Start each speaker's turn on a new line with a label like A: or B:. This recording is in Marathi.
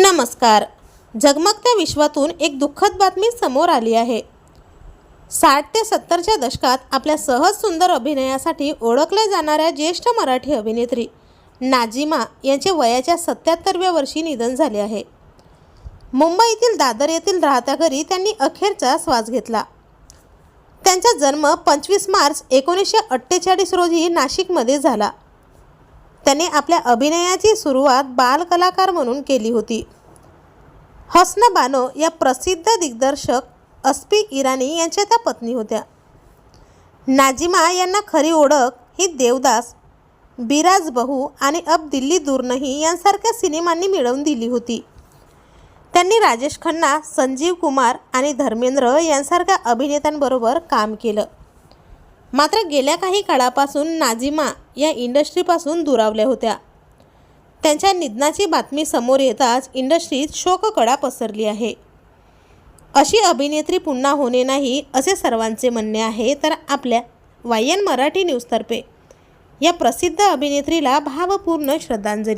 A: नमस्कार. जगमगत्या विश्वातून एक दुःखद बातमी समोर आली आहे. साठ ते सत्तरच्या दशकात आपल्या सहज सुंदर अभिनयासाठी ओळखल्या जाणाऱ्या ज्येष्ठ मराठी अभिनेत्री नाजिमा यांचे वयाच्या सत्याहत्तरव्या वर्षी निधन झाले आहे. मुंबईतील दादर येथील राहत्या घरी त्यांनी अखेरचा श्वास घेतला. त्यांचा जन्म पंचवीस मार्च एकोणीसशे अठ्ठेचाळीस रोजी नाशिकमध्ये झाला. त्याने आपल्या अभिनयाची सुरुवात बालकलाकार म्हणून केली होती. हसन बानो या प्रसिद्ध दिग्दर्शक अस्पी इराणी यांच्या त्या पत्नी होत्या. नाजिमा यांना खरी ओळख ही देवदास बिराज बहू आणि अब दिल्ली दूर नाही यांसारख्या सिनेमांनी मिळवून दिली होती. त्यांनी राजेश खन्ना संजीव कुमार आणि धर्मेंद्र यांसारख्या अभिनेत्यांबरोबर काम केलं. मात्र गेल्या काही काळापासून नाझिमा या इंडस्ट्रीपासून दुरावल्या होत्या. त्यांच्या निधनाची बातमी समोर येताच इंडस्ट्रीत शोककडा पसरली आहे. अशी अभिनेत्री पुन्हा होणे नाही असे सर्वांचे म्हणणे आहे तर आपल्या वायन मराठी न्यूजतर्फे. या प्रसिद्ध अभिनेत्रीला भावपूर्ण श्रद्धांजली.